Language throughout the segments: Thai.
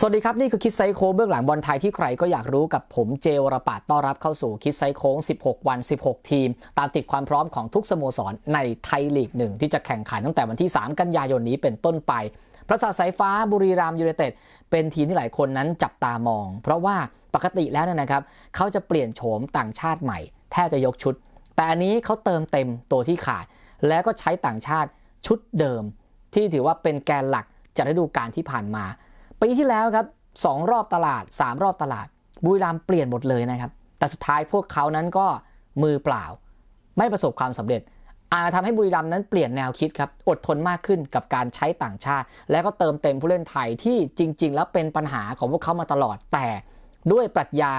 สวัสดีครับ นี่คือคิดไซโค้งเบื้องหลังบอลไทยที่ใครก็อยากรู้กับผมเจวรปาดต้อนรับเข้าสู่คิดไซโค้ง 16 วัน 16 ทีม ตามติดความพร้อมของทุกสโมสรในไทยลีกหนึ่งที่จะแข่งขันตั้งแต่วันที่ 3 กันยายนนี้เป็นต้นไป ประสาทสายฟ้าบุรีรัมย์ยูไนเต็ดเป็นทีมที่หลายคนนั้นจับตามอง เพราะว่าปกติแล้วนยนะครับ เขาจะเปลี่ยนโฉมต่างชาติใหม่ แทบจะยกชุด แต่อันนี้เขาเติมเต็มตัวที่ขาด แล้วก็ใช้ต่างชาติชุดเดิม ที่ถือว่าเป็นแกนหลักจากฤดูกาลที่ผ่านมา ปีที่แล้วครับสองรอบตลาด3รอบตลาด บุรีรัมย์เปลี่ยนหมดเลยนะครับ แต่สุดท้ายพวกเขานั้นก็มือเปล่า ไม่ประสบความสำเร็จ อาจทำให้บุรีรัมย์นั้นเปลี่ยนแนวคิดครับอดทนมากขึ้นกับการใช้ต่างชาติ และก็เติมเต็มผู้เล่นไทยที่จริง ๆ แล้วเป็นปัญหาของพวกเขามาตลอดแต่ด้วยปรัชญา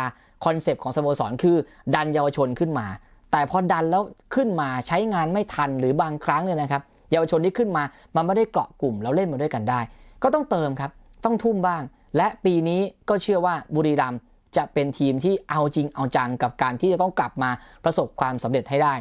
คอนเซปต์ของสโมสรคือดันเยาวชนขึ้นมา แต่พอดันแล้วขึ้นมาใช้งานไม่ทันหรือบางครั้งเนี่ยนะครับ เยาวชนที่ขึ้นมามันไม่ได้เกาะกลุ่มแล้วเล่นมาด้วยกันได้ ก็ต้องเติมครับ ต้องทุ่มบ้าง และปีนี้ก็เชื่อว่าบุรีรัมย์จะเป็นทีมที่เอาจริงเอาจังกับการที่จะต้องกลับมาประสบความสำเร็จให้ได้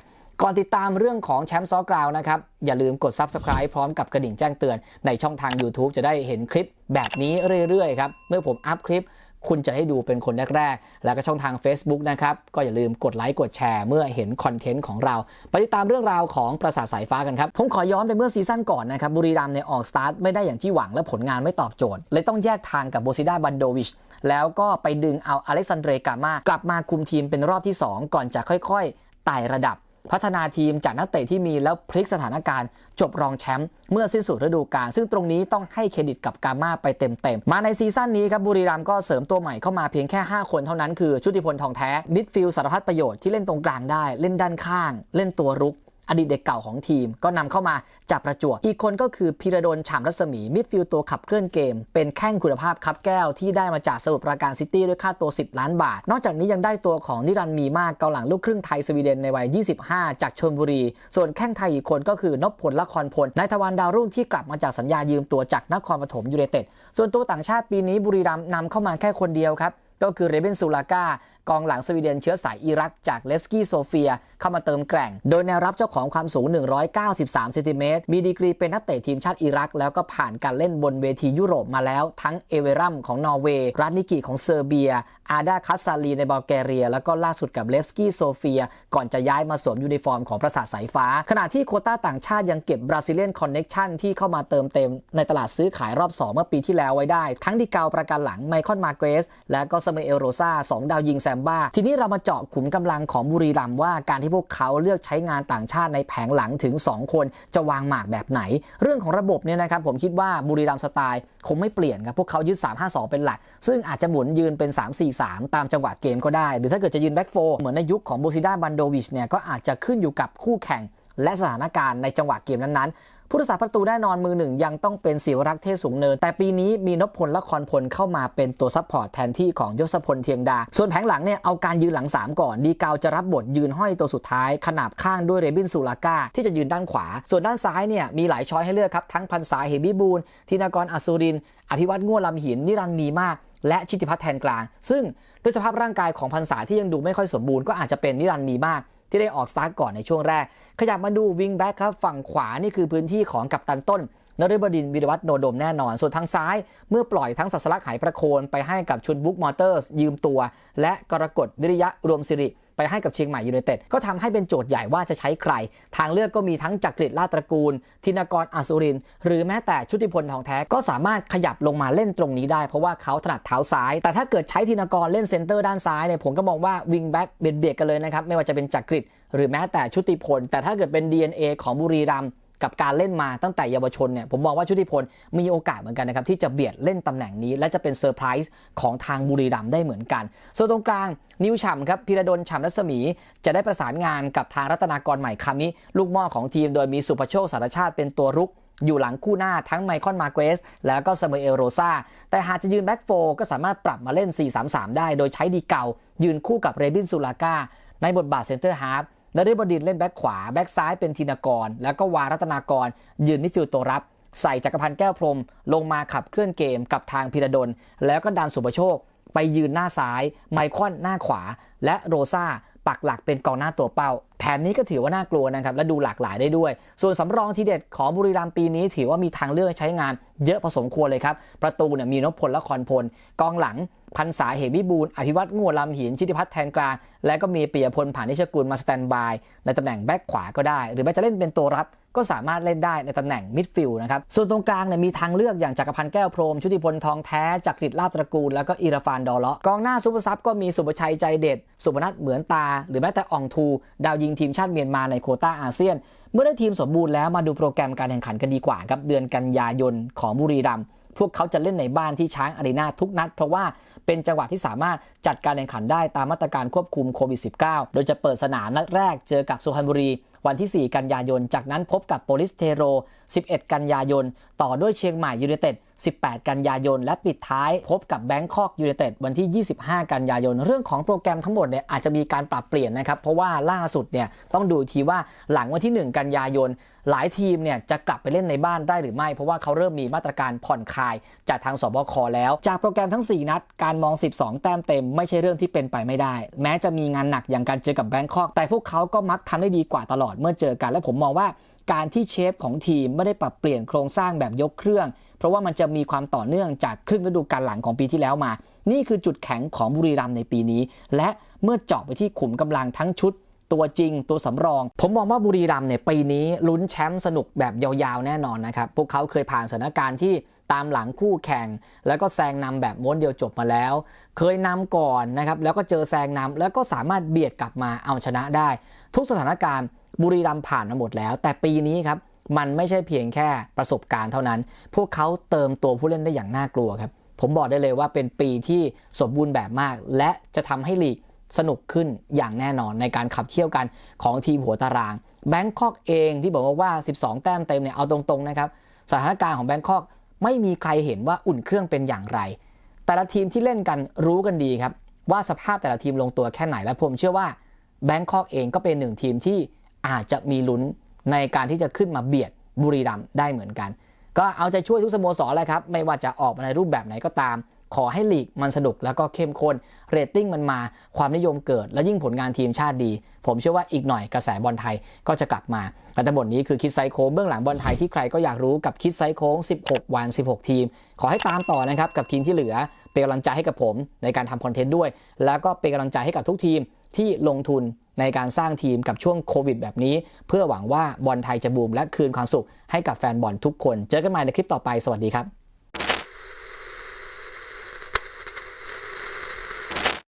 ก่อนติดตามเรื่องของแชมป์ซอกราวนะครับ อย่าลืมกด Subscribe พร้อมกับกระดิ่งแจ้งเตือนในช่องทาง YouTube จะได้เห็นคลิปแบบนี้เรื่อยๆครับ เมื่อผมอัพคลิปคุณจะได้ดูเป็นคนแรกๆ แล้วก็ช่องทาง Facebook นะครับ ก็อย่าลืมกดไลค์กดแชร์เมื่อเห็นคอนเทนต์ของเรา ไปติดตามเรื่องราวของประสาทสายฟ้ากันครับ ผมขอย้อนไปเมื่อซีซั่นก่อนนะครับ บุรีรัมย์เนี่ยออกสตาร์ทไม่ได้อย่างที่หวังและผลงานไม่ตอบโจทย์ เลยต้องแยกทางกับโบซิดาบันโดวิช แล้วก็ไปดึงเอาอเล็กซานเดรกามากลับมาคุมทีมเป็นรอบที่ 2 ก่อนจะค่อยๆไต่ระดับ พัฒนาทีมจากนักเตะที่มีแล้วพลิกสถานการณ์จบรองแชมป์เมื่อสิ้นสุดฤดูกาลซึ่งตรงนี้ต้องให้เครดิตกับกาม่าไปเต็มๆ มาในซีซั่นนี้ครับบุรีรัมย์ก็เสริมตัวใหม่เข้ามาเพียงแค่ 5 คนเท่านั้นคือชุติพลทองแท้มิดฟิลสารพัดประโยชน์ที่เล่นตรงกลางได้ เล่นด้านข้าง เล่นตัวรุก อดีตเด็กเก่าของทีมก็นำเข้ามาจากประจวบอีกคนก็คือพีระดลฉ่ำรัศมีมิดฟิลด์ตัวขับเคลื่อนเกม เป็นแข้งคุณภาพคับแก้วที่ได้มาจากสมุทรปราการซิตี้ด้วยค่าตัว 10 ล้านบาท นอกจากนี้ยังได้ตัวของนิรันดร์มีมากเกาหลังลูกครึ่งไทยสวีเดนในวัย 25 จากชลบุรี ส่วนแข้งไทยอีกคนก็คือนพพลละครพลนายทวารดาวรุ่งที่กลับมาจากสัญญายืมตัวจากนครปฐมยูไนเต็ดส่วนตัวต่างชาติปีนี้บุรีรัมย์นำเข้ามาแค่คนเดียวครับ ก็คือเรเบนซูลาก้ากองหลังสวีเดนเชื้อสายอิรักจากเลฟสกี้โซเฟียเข้ามาเติมแกร่ง โดยแนวรับเจ้าของความสูง 193 เซนติเมตร มีดีกรีเป็นนักเตะทีมชาติอิรัก แล้วก็ผ่านการเล่นบนเวทียุโรปมาแล้ว ทั้งเอเวรัมของนอร์เวย์รัตนิกิของเซอร์เบีย อาดาคัสซาลีในบัลแกเรีย แล้วก็ล่าสุดกับเลฟสกี้โซเฟีย ก่อนจะย้ายมาสวมยูนิฟอร์มของประสาทสายฟ้า ขณะที่โคต้าต่างชาติยังเก็บบราซิเลียนคอนเน็กชันที่เข้ามาเติมเต็มในตลาดซื้อขายรอบ 2 เมื่อปีที่แล้วไว้ได้ ทั้งดิเกาประกันหลังไมคอนมาเกสและก็ามูเอลโรซาสองดาวยิงแซมบ้า ทีนี้เรามาเจาะขุมกำลังของบุรีรัมว่าการที่พวกเขาเลือกใช้งานต่างชาติในแผงหลังถึง 2 คนจะวางหมากแบบไหน เรื่องของระบบเนี่ยนะครับผมคิดว่าบุรีรัมสไตล์คงไม่เปลี่ยนครับพวกเขายึด 3-5-2 เป็นหลัก ซึ่งอาจจะหมุนยืนเป็น 3-4-3 ตามจังหวะเกมก็ได้ หรือถ้าเกิดจะยืนแบ็กโฟเหมือนในยุคของโบซิด้าบันโดวิชเนี่ยก็อาจจะขึ้นอยู่กับคู่แข่ง และสถานการณ์ในจังหวะเกมนั้นๆ ผู้รักษาประตูแน่นอนมือหนึ่งยังต้องเป็นศิวรักษ์เทศสูงเนิน แต่ปีนี้มีนพพลละครพลเข้ามาเป็นตัวซัพพอร์ตแทนที่ของยศพลเทียงดา ส่วนแผงหลังเนี่ยเอาการยืนหลัง 3 ก่อน ดีเกาจะรับบทยืนห้อยตัวสุดท้าย ขนาบข้างด้วยเรบินซูลาก้าที่จะยืนด้านขวา ส่วนด้านซ้ายเนี่ยมีหลายช้อยให้เลือกครับทั้งพันษาเหบิบูลธินากรอัศริน อภิวัตง่วลำหินนิรันดร์มีมากและชิติพัฒน์แทนกลาง ซึ่งด้วยสภาพร่างกายของพันษาที่ยังดูไม่ค่อยสมบูรณ์ก็อาจจะเป็นนิรันดร์มีมาก ที่ได้ออกสตาร์ทก่อนในช่วงแรก ขยับมาดูวิงแบ็กครับฝั่งขวานี่คือพื้นที่ของกัปตันต้นนฤบดินทร์วิรวัติโนดมแน่นอน ส่วนทางซ้ายเมื่อปล่อยทั้งสัสลักหายประโคนไปให้กับชุนบุ๊กมอเตอร์สยืมตัว และกรกฎวิริยะรวมสิริ ไปให้กับเชียงใหม่ยูไนเต็ดก็ทำให้เป็นโจทย์ใหญ่ว่าจะใช้ใคร ทางเลือกก็มีทั้งจักริดลาตระกูล ธินกรอัสุริน หรือแม้แต่ชุติพลทองแท้ก็สามารถขยับลงมาเล่นตรงนี้ได้ เพราะว่าเขาถนัดเท้าซ้าย แต่ถ้าเกิดใช้ธินกรเล่นเซนเตอร์ด้านซ้ายเนี่ยผมก็มองว่าวิงแบ็กเบียดเบียดกันเลยนะครับไม่ว่าจะเป็นจักริดหรือแม้แต่ชุติพล แต่ถ้าเกิดเป็น DNA ของบุรีรัมย์ กับการเล่นมาตั้งแต่เยาวชนเนี่ยผมมองว่าชุติพลมีโอกาสเหมือนกันนะครับที่จะเบียดเล่นตำแหน่งนี้ และจะเป็นเซอร์ไพรส์ของทางบุรีรัมย์ได้เหมือนกัน ส่วนตรงกลางนิวฉ่ำครับพิรดลฉ่ำรัศมี จะได้ประสานงานกับทางรัตนากรใหม่คามิลูกม่อของทีมโดยมีสุภโชคสารชาติเป็นตัวรุกอยู่หลังคู่หน้าทั้งไมคอนมาเกรส แล้วก็ซามเอลโรซาแต่หากจะยืนแบ็กโฟก็สามารถปรับมาเล่น 4-3-3 ได้ โดยใช้ดีเก่า ยืนคู่กับเรบินซูลาก้าในบทบาทเซนเตอร์ฮาร์ฟ นฤบดินเล่นแบ็คขวา แบ็คซ้ายเป็นธินกร แล้วก็วารัตนากร ยืนมิดฟิลด์ตัวรับ ใส่จักรพันธ์แก้วพรม ลงมาขับเคลื่อนเกมกับทางพิรดล แล้วก็ดันสุประโชค ไปยืนหน้าซ้าย ไมคอนหน้าขวา และโรซาปักหลักเป็นกองหน้าตัวเป้า แผนนี้ก็ถือว่าน่ากลัวนะครับ และดูหลากหลายได้ด้วย ส่วนสำรองทีเด็ดของบุรีรัมย์ปีนี้ ถือว่ามีทางเลือกใช้งานเยอะพอสมควรเลยครับ ประตูเนี่ยมีนพพลและคอนพล กองหลังพันษาเหมิบูลอภิวัตงัวลำหิน ชิติพัฒน์แทนกลาง และก็มีเปียพลผ่านนิชกุลมาสแตนบาย ในตำแหน่งแบ็คขวาก็ได้ หรือแม้จะเล่นเป็นตัวรับ ก็สามารถเล่นได้ในตำแหน่งมิดฟิลด์นะครับ ส่วนตรงกลางเนี่ยมีทางเลือกอย่างจักรพันธ์แก้วพรม ชุติพลทองแท้ จักริดลาบตระกูล แล้วก็อิราฟานดอเลาะกองหน้าซูเปอร์ซับก็มีสุภชัยใจเด็ด สุพนัทเหมือนตา หรือแม้แต่อองทู ดาวยิงทีมชาติเมียนมาในโคต้าอาเซียน เมื่อได้ทีมสมบูรณ์แล้วมาดูโปรแกรมการแข่งขันกันดีกว่าครับเดือนกันยายนของบุรีรัมย์ พวกเขาจะเล่นในบ้านที่ช้างอารีนาทุกนัด เพราะว่าเป็นจังหวะที่สามารถจัดการแข่งขันได้ตามมาตรการควบคุมโควิด -19 โดยจะเปิดสนามนัดแรกเจอกับสุพรรณบุรีวันที่ 4 กันยายน จากนั้นพบกับโปลิสเทโร 11 กันยายน ต่อด้วยเชียงใหม่ยูไนเต็ด 18 กันยายน และปิดท้ายพบกับแบงคอกยูไนเต็ดวันที่ 25 กันยายน เรื่องของโปรแกรมทั้งหมดเนี่ยอาจจะมีการปรับเปลี่ยนนะครับ เพราะว่าล่าสุดเนี่ยต้องดูทีว่าหลังวันที่ 1 กันยายน หลายทีมเนี่ยจะกลับไปเล่นในบ้านได้หรือไม่ เพราะว่าเขาเริ่มมีมาตรการผ่อนคลายจากทางสบคแล้ว จากโปรแกรมทั้ง 4 นัด การมอง 12 แต้มเต็ม ไม่ใช่เรื่องที่เป็นไปไม่ได้ แม้จะมีงานหนักอย่างการเจอกับแบงคอกแต่พวกเขาก็มักทำได้ดีกว่าตลอดเมื่อเจอกัน และผมมองว่าการที่เชฟของทีมไม่ได้ปรับเปลี่ยนโครงสร้างแบบยกเครื่อง เพราะว่ามันจะมีความต่อเนื่องจากครึ่งฤดูกาลหลังของปีที่แล้วมา นี่คือจุดแข็งของบุรีรัมย์ในปีนี้ และเมื่อเจาะไปที่ขุมกำลังทั้งชุด ตัวจริง ตัวสำรอง ผมมองว่าบุรีรัมย์เนี่ยปีนี้ลุ้นแชมป์สนุกแบบยาวๆแน่นอนนะครับพวกเขาเคยผ่านสถานการณ์ที่ตามหลังคู่แข่ง แล้วก็แซงนำแบบม้วนเดียวจบมาแล้ว เคยนำก่อนนะครับแล้วก็เจอแซงนำแล้วก็สามารถเบียดกลับมาเอาชนะได้ ทุกสถานการณ์ บุรีรัมผ่านมาหมดแล้ว แต่ปีนี้ครับมันไม่ใช่เพียงแค่ประสบการณ์เท่านั้น พวกเขาเติมตัวผู้เล่นได้อย่างน่ากลัวครับ ผมบอกได้เลยว่าเป็นปีที่สมบูรณ์แบบมาก และจะทำให้ลีกสนุกขึ้นอย่างแน่นอนในการขับเคี่ยวกันของทีมหัวตารางแบงคอกเองที่บอกว่า 12 แต้มเต็มเนี่ยเอาตรงๆนะครับสถานการณ์ของแบงคอกไม่มีใครเห็นว่าอุ่นเครื่องเป็นอย่างไร แต่ละทีมที่เล่นกันรู้กันดีครับ ว่าสภาพแต่ละทีมลงตัวแค่ไหนและผมเชื่อว่าแบงคอกเองก็เป็นหนึ่งทีมที่ อาจจะมีลุ้นในการที่จะขึ้นมาเบียดบุรีรัมย์ได้เหมือนกัน ก็เอาใจช่วยทุกสโมสรเลยครับ ไม่ว่าจะออกมาในรูปแบบไหนก็ตาม ขอให้ลีกมันสนุกแล้วก็เข้มข้นเรตติ้งมันมาความนิยมเกิด และยิ่งผลงานทีมชาติดี ผมเชื่อว่าอีกหน่อยกระแสบอลไทยก็จะกลับมาและทั้งหมดนี้คือคิดไซโค้งเบื้องหลังบอลไทยที่ใครก็อยากรู้กับคิดไซโค้ง 16 วัน 16 ทีม ขอให้ตามต่อนะครับกับทีมที่เหลือเป็นกำลังใจให้กับผมในการทำคอนเทนต์ด้วย แล้วก็เป็นกำลังใจให้กับทุกทีมที่ลงทุนในการสร้างทีมกับช่วงโควิดแบบนี้ เพื่อหวังว่าบอลไทยจะบูมและคืนความสุขให้กับแฟนบอลทุกคน เจอกันใหม่ในคลิปต่อไปสวัสดีครับ